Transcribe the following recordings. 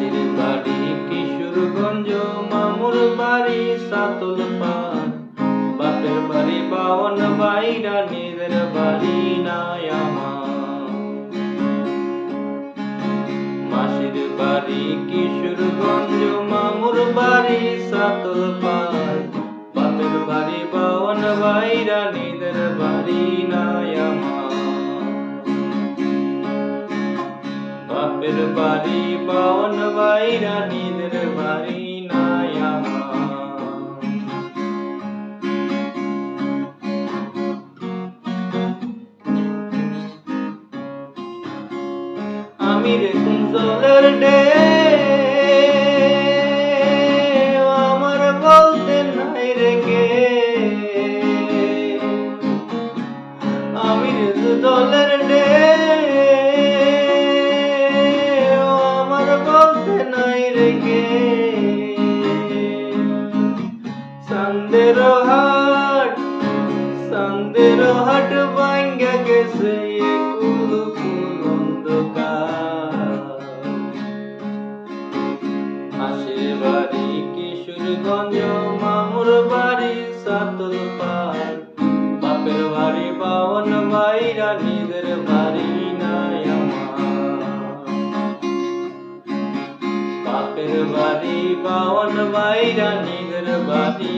মাসির বাড়ি কিশোরগঞ্জ মামুর বাড়ি সাতল পার বাপের বাড়ি বাউন, বাইরা নিজের বাড়ি মাসির বাড়ি, কিশোরগঞ্জ মামুর বাড়ি সাতল পার বাপের বাড়ি বাওয়ান বাইরা নিজের বাড়ি নাই আমি রে কুঞ্জলের ডে, আমার বলতে নাই রে কে। আমি রে কুঞ্জলের সন্দের হাট ভাঙ্গা গেছে বাড়ি কিশোরগঞ্জ, মামুর বাড়ি বাপের বাড়ি বাইরা নিজের বাড়ি নাই বাপের বাড়ি বাইরা নিজের বাড়ি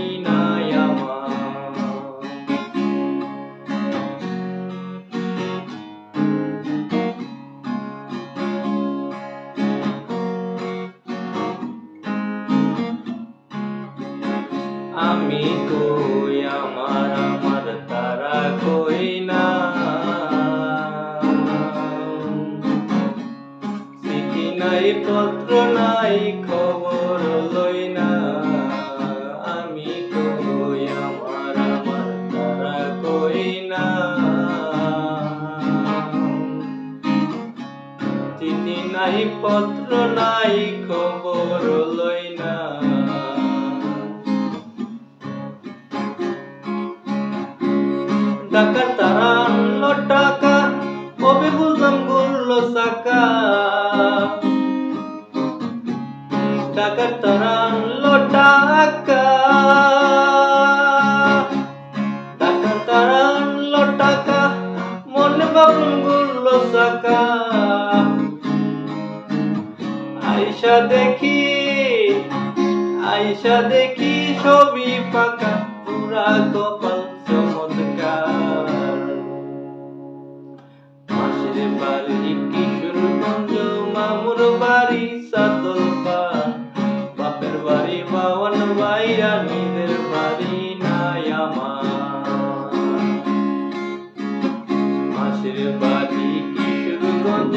আমি কই? আমার আমার তারা কই না? চিঠি নাই, পত্র নাই, খবর লই না। আমি কই? আমার আমার তারা কই না? চিঠি নাই, পত্র নাই, খবর লই টাকা তারা আনলো টাকা কবে বুঝলাম গুললো সাকা। টাকা তারা আনলো টাকা। টাকা তারা আনলো টাকা, মনে ভাবলাম গুললো সাকা। আইসা দেখি আইসা দেখি ছবি পাকা, পুরা কপাল পথকার মাসির বাড়ি কিশোরগঞ্জ মামুর বাড়ি সাতলপা বাপের বাড়ি বাওয়ান বাইরা নিজের বাড়ি নাই আমার মাসির বাড়ি কিশোরগঞ্জ